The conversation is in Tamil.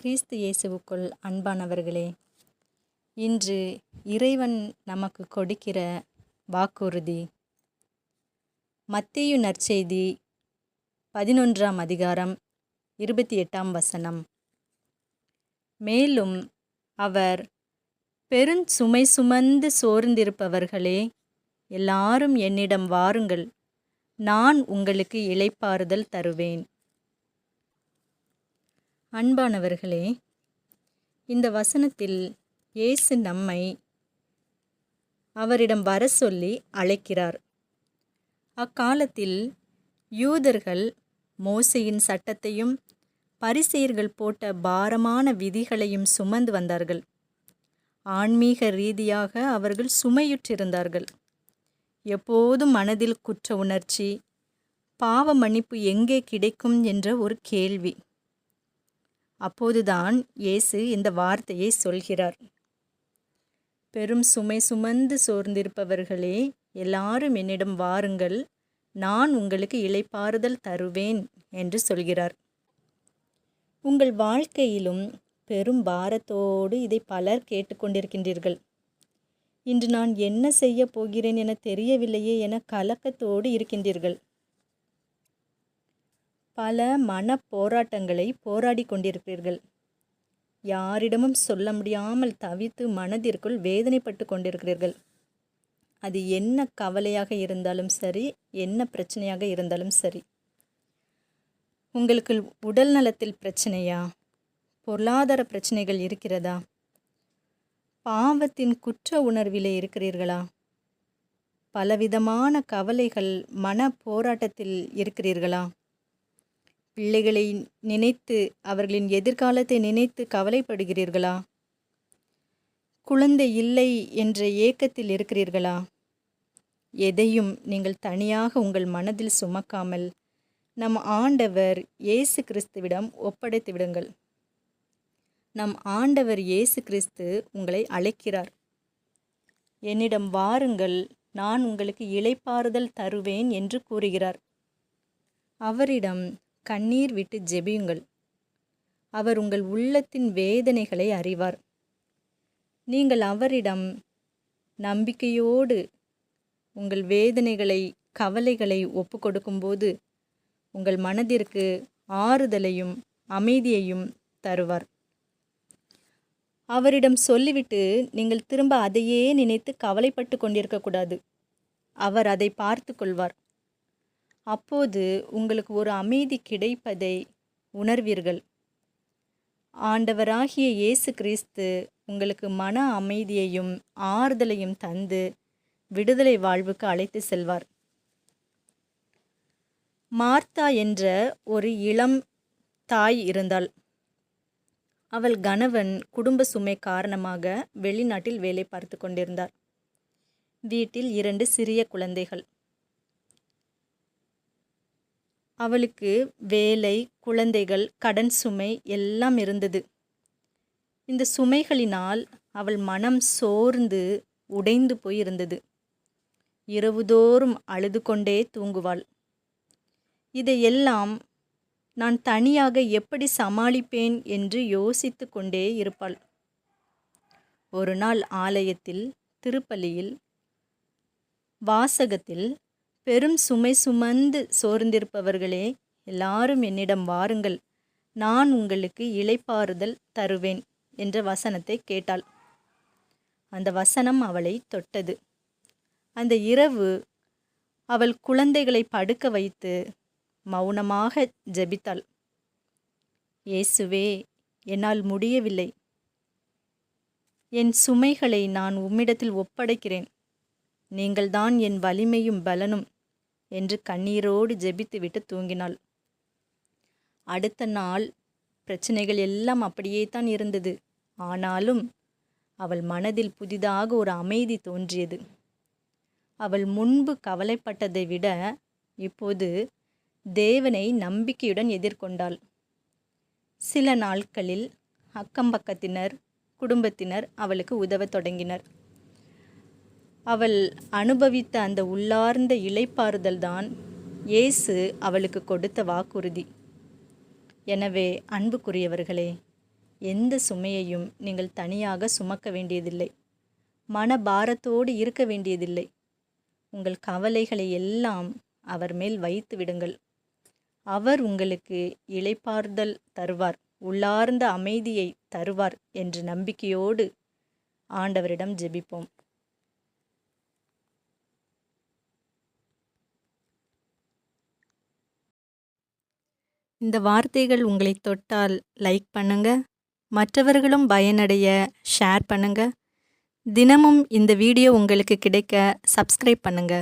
கிறிஸ்து இயேசுவுக்குள் அன்பானவர்களே இன்று இறைவன் நமக்கு கொடுக்கிற வாக்குறுதி. மத்தேயு நற்செய்தி பதினொன்றாம் அதிகாரம் இருபத்தி எட்டாம் வசனம். மேலும் அவர் பெருஞ்சுமை சுமந்து சோர்ந்திருப்பவர்களே எல்லாரும் என்னிடம் வாருங்கள். நான் உங்களுக்கு இளைப்பாறுதல் தருவேன். அன்பானவர்களே இந்த வசனத்தில் இயேசு நம்மை அவரிடம் வர சொல்லி அழைக்கிறார். அக்காலத்தில் யூதர்கள் மோசையின் சட்டத்தையும் பரிசெயர்கள் போட்ட பாரமான விதிகளையும் சுமந்து வந்தார்கள். ஆன்மீக ரீதியாக அவர்கள் சுமையுற்றிருந்தார்கள். எப்போதும் மனதில் குற்ற உணர்ச்சி பாவ மன்னிப்பு எங்கே கிடைக்கும் என்ற ஒரு கேள்வி. அப்போதுதான் இயேசு இந்த வார்த்தையை சொல்கிறார். பெரும் சுமை சுமந்து சோர்ந்திருப்பவர்களே எல்லாரும் என்னிடம் வாருங்கள் நான் உங்களுக்கு இலைப்பாறுதல் தருவேன் என்று சொல்கிறார். உங்கள் வாழ்க்கையிலும் பெரும் பாரத்தோடு இதை பலர் கேட்டுக்கொண்டிருக்கின்றீர்கள். இன்று நான் என்ன செய்ய போகிறேன் என தெரியவில்லையே என கலக்கத்தோடு இருக்கின்றீர்கள். பல மன போராட்டங்களை போராடி கொண்டிருக்கிறீர்கள் யாரிடமும் சொல்ல முடியாமல் தவித்து மனதிற்குள் வேதனைப்பட்டு கொண்டிருக்கிறீர்கள். அது என்ன கவலையாக இருந்தாலும் சரி என்ன பிரச்சனையாக இருந்தாலும் சரி. உங்களுக்கு உடல் நலத்தில் பிரச்சனையா? பொருளாதார பிரச்சனைகள் இருக்கிறதா? பாவத்தின் குற்ற உணர்விலே இருக்கிறீர்களா? பலவிதமான கவலைகள் மன போராட்டத்தில் இருக்கிறீர்களா? பிள்ளைகளை நினைத்து அவர்களின் எதிர்காலத்தை நினைத்து கவலைப்படுகிறீர்களா? குழந்தை இல்லை என்ற ஏக்கத்தில் இருக்கிறீர்களா? எதையும் நீங்கள் தனியாக உங்கள் மனதில் சுமக்காமல் நம் ஆண்டவர் இயேசு கிறிஸ்துவிடம் ஒப்படைத்து விடுங்கள். நம் ஆண்டவர் இயேசு கிறிஸ்து உங்களை அழைக்கிறார். என்னிடம் வாருங்கள் நான் உங்களுக்கு இளைப்பாறுதல் தருவேன் என்று கூறுகிறார். அவரிடம் கண்ணீர் விட்டு ஜெபியுங்கள். அவர் உங்கள் உள்ளத்தின் வேதனைகளை அறிவார். நீங்கள் அவரிடம் நம்பிக்கையோடு உங்கள் வேதனைகளை கவலைகளை ஒப்பு கொடுக்கும்போது உங்கள் மனதிற்கு ஆறுதலையும் அமைதியையும் தருவார். அவரிடம் சொல்லிவிட்டு நீங்கள் திரும்ப அதையே நினைத்து கவலைப்பட்டு கொண்டிருக்கக்கூடாது அவர் அதை பார்த்து கொள்வார். அப்போது உங்களுக்கு ஒரு அமைதி கிடைப்பதை உணர்வீர்கள். ஆண்டவராகிய இயேசு கிறிஸ்து உங்களுக்கு மன அமைதியையும் ஆறுதலையும் தந்து விடுதலை வாழ்வுக்கு அழைத்து செல்வார். மார்த்தா என்ற ஒரு இளம் தாய் இருந்தாள். அவள் கணவன் குடும்ப சுமை காரணமாக வெளிநாட்டில் வேலை பார்த்து கொண்டிருந்தார். வீட்டில் இரண்டு சிறிய குழந்தைகள். அவளுக்கு வேலை குழந்தைகள் கடன் சுமை எல்லாம் இருந்தது. இந்த சுமைகளினால் அவள் மனம் சோர்ந்து உடைந்து போயிருந்தது. இரவுதோறும் அழுது கொண்டே தூங்குவாள். இதையெல்லாம் நான் தனியாக எப்படி சமாளிப்பேன் என்று யோசித்து கொண்டே இருப்பாள். ஒரு நாள் ஆலயத்தில் திருப்பலியில் வாசகத்தில் பெரும் சுமை சுமந்து சோர்ந்திருப்பவர்களே எல்லாரும் என்னிடம் வாருங்கள். நான் உங்களுக்கு இளைப்பாறுதல் தருவேன் என்ற வசனத்தை கேட்டாள். அந்த வசனம் அவளை தொட்டது. அந்த இரவு அவள் குழந்தைகளை படுக்க வைத்து மௌனமாக ஜெபித்தாள். இயேசுவே என்னால் முடியவில்லை. என் சுமைகளை நான் உம்மிடத்தில் ஒப்படைக்கிறேன். நீங்கள்தான் என் வலிமையும் பலனும். என்று கண்ணீரோடு ஜெபித்துவிட்டு தூங்கினாள். அடுத்த நாள் பிரச்சனைகள் எல்லாம் அப்படியே தான் இருந்தது. ஆனாலும் அவள் மனதில் புதிதாக ஒரு அமைதி தோன்றியது. அவள் முன்பு கவலைப்பட்டதை விட இப்போது தேவனை நம்பிக்கையுடன் எதிர்கொண்டாள். சில நாட்களில் அக்கம்பக்கத்தினர் குடும்பத்தினர் அவளுக்கு உதவத் தொடங்கினர். அவள் அனுபவித்த அந்த உள்ளார்ந்த இளைப்பாறுதல்தான் இயேசு அவளுக்கு கொடுத்த வாக்குறுதி. எனவே அன்புக்குரியவர்களே எந்த சுமையையும் நீங்கள் தனியாக சுமக்க வேண்டியதில்லை. மன பாரத்தோடு இருக்க வேண்டியதில்லை. உங்கள் கவலைகளை எல்லாம் அவர் மேல் வைத்து விடுங்கள். அவர் உங்களுக்கு இளைப்பாறுதல் தருவார் உள்ளார்ந்த அமைதியை தருவார் என்று நம்பிக்கையோடு ஆண்டவரிடம் ஜெபிப்போம். இந்த வார்த்தைகள் உங்களை தொட்டால் லைக் பண்ணுங்க. மற்றவர்களும் பயனடைய ஷேர் பண்ணுங்க. தினமும் இந்த வீடியோ உங்களுக்கு கிடைக்க சப்ஸ்கிரைப் பண்ணுங்க.